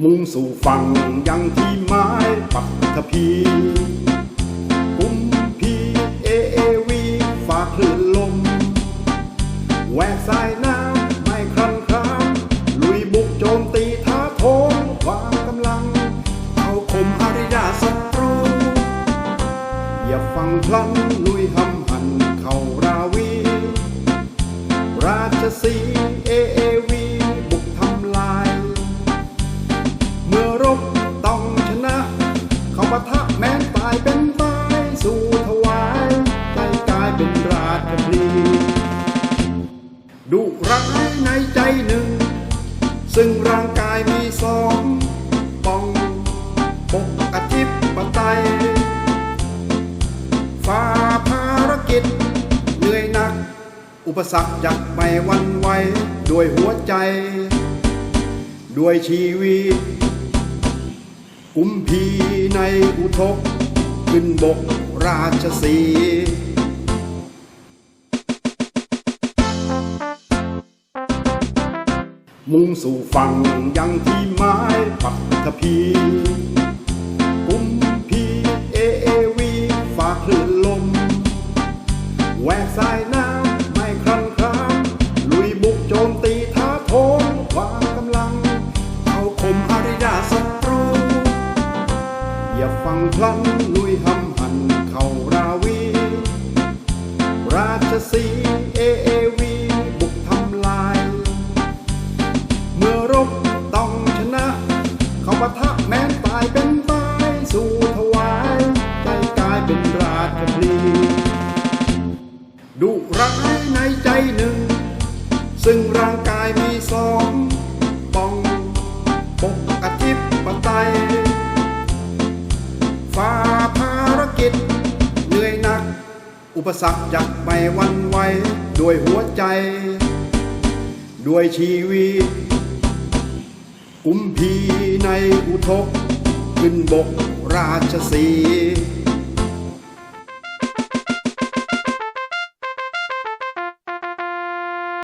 มุ่งสู่ฝั่งยังที่ไม้ปักทพีกุมพีเอเอวีฝากคลื่นลม แหวกสายน้ำไม่ครันครามลุยบุกโจมตีท้าโถมวางกำลัง เอาคมอริยาศัตรู อย่าฟังพลันลุยหำหัน เข้าราวี ราชสีเอเอ ดุร้ายในใจหนึ่ง ซึ่งร่างกายมีสองป้องปกอธิปไตยฝ่าภารกิจ เหนื่อยหนัก อุปสรรคยักไม่วันไหวด้วยหัวใจ ด้วยชีวิต กุมพีในอุทก ขึ้นบกราชสี มุ่งสู่ฝั่งยังที่ไม้ปักทพีกุมพีเอเอวีฝากคลื่นลมแหวกสายน้ำไม่ครันครามลุยบุกโจมตีท้าโถมวางกำลัง เอาคมอริยาศัตรู อย่าฟังพลันลุยหำหันเข้าราวี ราชสี พลีดุร้ายในใจหนึ่ง ซึ่งร่างกายมีสองป้องปกอธิปไตยฝ่าภารกิจ เหนื่อยหนัก อุปสรรคยักไม่วันไหวด้วยหัวใจ ด้วยชีวิตกุมพีในอุทก ขึ้นบกราชสี